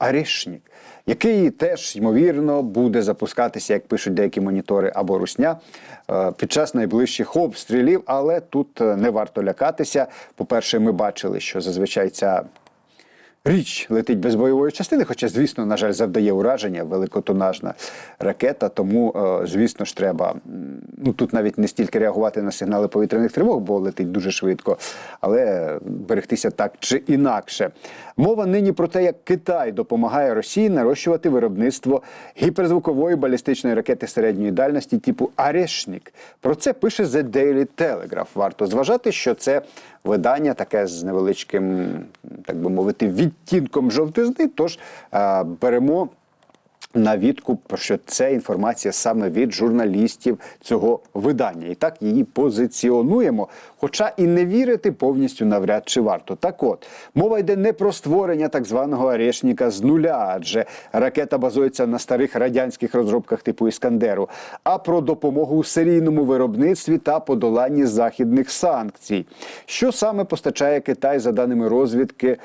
Арішнік, який теж ймовірно буде запускатися, як пишуть деякі монітори, або русня е, під час найближчих обстрілів. Але тут е, не варто лякатися. По-перше, ми бачили, що зазвичай ця річ летить без бойової частини, хоча, звісно, на жаль, завдає ураження великотонажна ракета. Тому, е, звісно ж, треба ну тут навіть не стільки реагувати на сигнали повітряних тривог, бо летить дуже швидко, але берегтися так чи інакше. Мова нині про те, як Китай допомагає Росії нарощувати виробництво гіперзвукової балістичної ракети середньої дальності типу Арешнік. Про це пише The Daily Telegraph. Варто зважати, що це видання таке з невеличким, так би мовити, відтінком жовтизни. Тож е, беремо на відкуп, що це інформація саме від журналістів цього видання. І так її позиціонуємо. Хоча і не вірити повністю навряд чи варто. Так от, мова йде не про створення так званого Арешніка з нуля, адже ракета базується на старих радянських розробках типу Іскандеру, а про допомогу у серійному виробництві та подоланні західних санкцій. Що саме постачає Китай за даними розвідки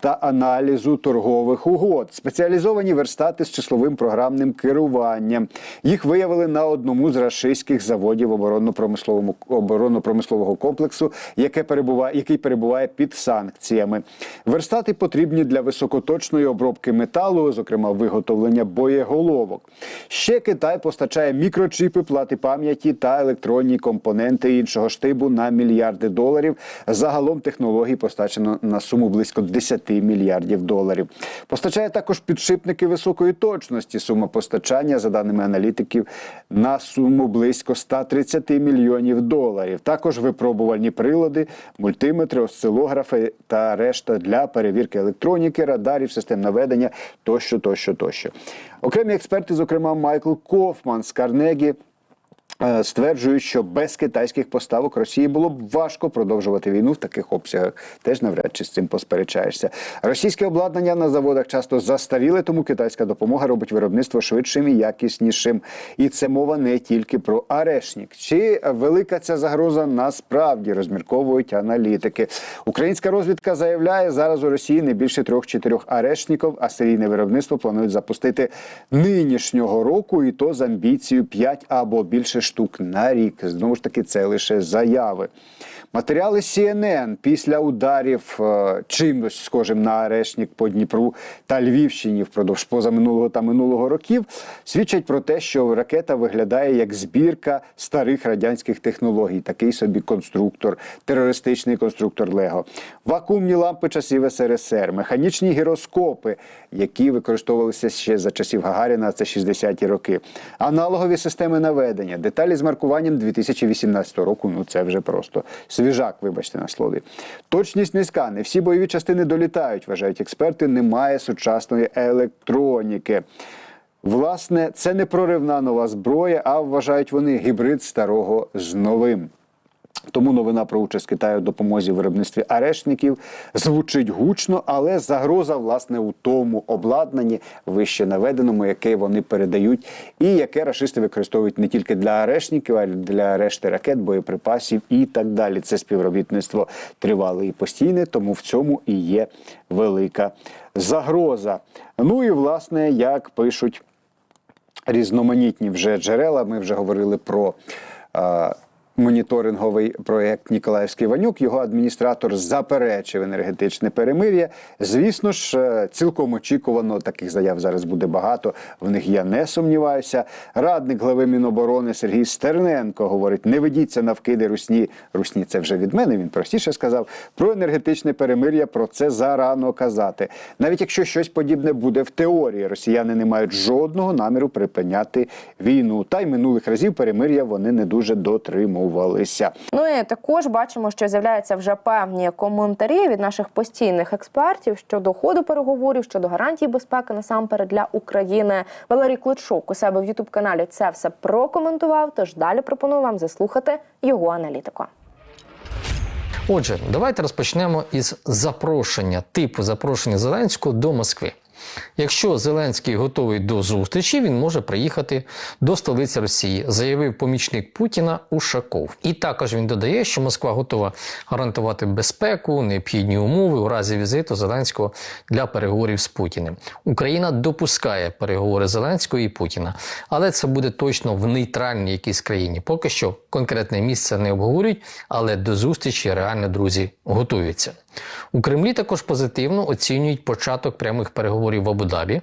та аналізу торгових угод? Спеціалізовані верстати з числовим програмним керуванням. Їх виявили на одному з рашистських заводів оборонно-промисловому оборонно-промислового комплексу, яке перебуває, який перебуває під санкціями. Верстати потрібні для високоточної обробки металу, зокрема виготовлення боєголовок. Ще Китай постачає мікрочіпи, плати пам'яті та електронні компоненти іншого штибу на мільярди доларів. Загалом технологій постачено на суму близько 10 мільярдів доларів. Постачає також підшипники високої точності. Сума постачання, за даними аналітиків, на суму близько 130 мільйонів доларів. Також випробувальні прилади, мультиметри, осцилографи та решта для перевірки електроніки, радарів, систем наведення тощо, тощо, тощо. Окремі експерти, зокрема Майкл Кофман з Карнегі. Е, Стверджують, що без китайських поставок Росії було б важко продовжувати війну в таких обсягах. Теж навряд чи з цим посперечаєшся. Російське обладнання на заводах часто застаріле, тому китайська допомога робить виробництво швидшим і якіснішим. І це мова не тільки про арешнік. Чи велика ця загроза насправді розмірковують аналітики? Українська розвідка заявляє, зараз у Росії не більше трьох-чотирьох арешніків, а серійне виробництво планують запустити нинішнього року, і то з амбіцією 5 або більше штук на рік. Знову ж таки, це лише заяви. Матеріали CNN після ударів е, чимось схожим на арешнік по Дніпру та Львівщині впродовж позаминулого та минулого років свідчать про те, що ракета виглядає як збірка старих радянських технологій, такий собі конструктор, терористичний конструктор Лего, вакуумні лампи часів СРСР, механічні гіроскопи, які використовувалися ще за часів Гагаріна, це 60-ті роки, аналогові системи наведення, деталі з маркуванням 2018 року. Ну це вже просто свіжак, вибачте на слові. Точність низька. Не всі бойові частини долітають, вважають експерти. Немає сучасної електроніки. Власне, це не проривна нова зброя, а вважають вони гібрид старого з новим. Тому новина про участь Китаю в допомозі в виробництві арешників звучить гучно, але загроза власне у тому обладнанні вище наведеному, яке вони передають, і яке рашисти використовують не тільки для арешників, а й для решти ракет, боєприпасів і так далі. Це співробітництво тривале і постійне, тому в цьому і є велика загроза. Ну і власне, як пишуть різноманітні вже джерела, ми вже говорили про. Моніторинговий проєкт Ніколаївський Ванюк його адміністратор заперечив енергетичне перемир'я. Звісно ж, е, цілком очікувано таких заяв зараз буде багато. В них я не сумніваюся. Радник глави Міноборони Сергій Стерненко говорить: не ведіться на вкиди русні. Русні це вже від мене. Він простіше сказав. Про енергетичне перемир'я про це зарано казати. Навіть якщо щось подібне буде в теорії, росіяни не мають жодного наміру припиняти війну. Та й минулих разів перемир'я вони не дуже дотримувалися. Ну і також бачимо, що з'являються вже певні коментарі від наших постійних експертів щодо ходу переговорів, щодо гарантій безпеки насамперед для України. Валерій Кличук у себе в Ютуб каналі це все прокоментував. Тож далі пропоную вам заслухати його аналітику. Отже, давайте розпочнемо із запрошення, типу запрошення Зеленського до Москви. Якщо Зеленський готовий до зустрічі, він може приїхати до столиці Росії, заявив помічник Путіна Ушаков. І також він додає, що Москва готова гарантувати безпеку, необхідні умови у разі візиту Зеленського для переговорів з Путіним. Україна допускає переговори Зеленського і Путіна, але це буде точно в нейтральній якійсь країні. Поки що конкретне місце не обговорюють, але до зустрічі реально друзі готуються. У Кремлі також позитивно оцінюють початок прямих переговорів в Абу-Дабі.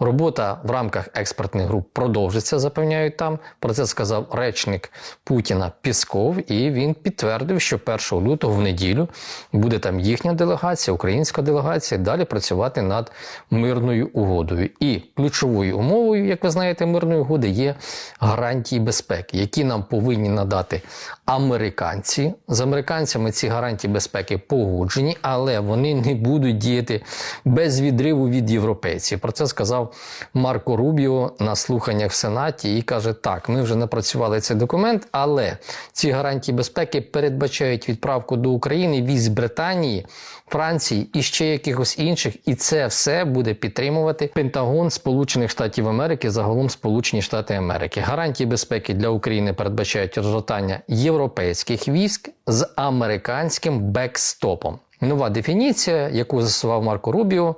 Робота в рамках експертних груп продовжиться, запевняють там. Про це сказав речник Путіна Пісков, і він підтвердив, що 1 лютого в неділю буде там їхня делегація, українська делегація, далі працювати над мирною угодою. І ключовою умовою, як ви знаєте, мирної угоди є гарантії безпеки, які нам повинні надати американці. З американцями ці гарантії безпеки погоджені, але вони не будуть діяти без відриву від європейців. Про це сказав Марко Рубіо на слуханнях в Сенаті і каже: так, ми вже напрацювали цей документ, але ці гарантії безпеки передбачають відправку до України військ Британії, Франції і ще якихось інших, і це все буде підтримувати Пентагон Сполучених Штатів Америки, загалом Сполучені Штати Америки. Гарантії безпеки для України передбачають розгортання європейських військ з американським бекстопом. Нова дефініція, яку застосував Марко Рубіо,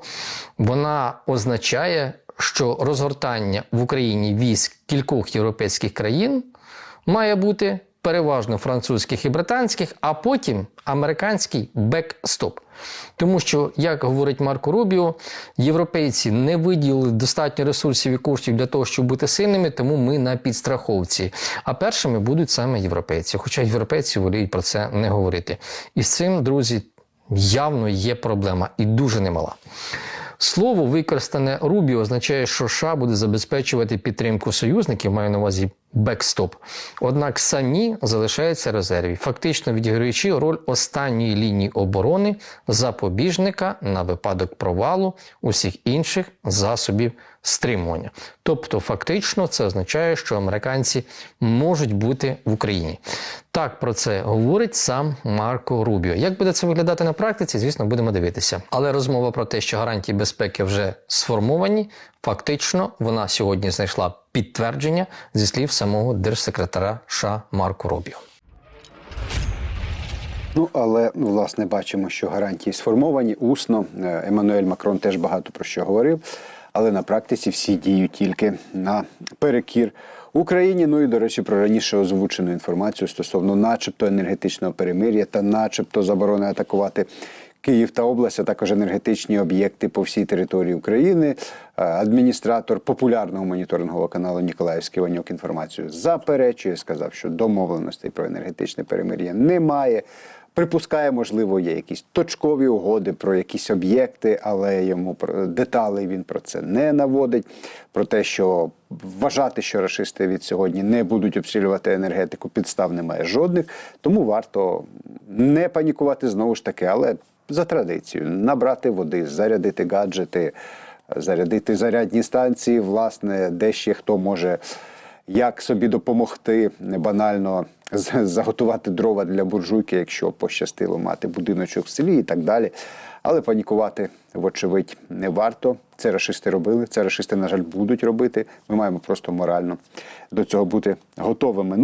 вона означає, що розгортання в Україні військ кількох європейських країн має бути переважно французьких і британських, а потім американський бекстоп. Тому що, як говорить Марко Рубіо, європейці не виділили достатньо ресурсів і коштів для того, щоб бути сильними, тому ми на підстраховці. А першими будуть саме європейці. Хоча європейці воліють про це не говорити. І з цим, друзі, явно є проблема і дуже немала. Слово, використане Рубі, означає, що США буде забезпечувати підтримку союзників, маю на увазі бекстоп. Однак самі залишаються резерві, фактично відіграючи роль останньої лінії оборони запобіжника на випадок провалу усіх інших засобів стримування. Тобто, фактично, це означає, що американці можуть бути в Україні. Так про це говорить сам Марко Рубіо. Як буде це виглядати на практиці, звісно, будемо дивитися. Але розмова про те, що гарантії безпеки вже сформовані, фактично вона сьогодні знайшла підтвердження зі слів самого держсекретаря США Марко Рубіо. Ну, але власне бачимо, що гарантії сформовані усно. Е, Еммануель Макрон теж багато про що говорив, але на практиці всі діють тільки на перекір Україні. Ну і до речі, про раніше озвучену інформацію стосовно, начебто, енергетичного перемир'я та, начебто, заборони атакувати. Київ та область, а також енергетичні об'єкти по всій території України. Е, Адміністратор популярного моніторингового каналу Ніколаївський Ванюк інформацію заперечує, сказав, що домовленостей про енергетичне перемир'я немає. Припускає, можливо, є якісь точкові угоди про якісь об'єкти, але йому про деталей він про це не наводить. Про те, що вважати, що рашисти від сьогодні не будуть обстрілювати енергетику, підстав немає жодних. Тому варто не панікувати знову ж таки, але за традицією набрати води, зарядити гаджети, зарядити зарядні станції, власне, де ще хто може як собі допомогти банально заготувати дрова для буржуйки, якщо пощастило мати будиночок в селі і так далі. Але панікувати, вочевидь, не варто. Це рашисти робили. Це рашисти, на жаль, будуть робити. Ми маємо просто морально до цього бути готовими. Ну,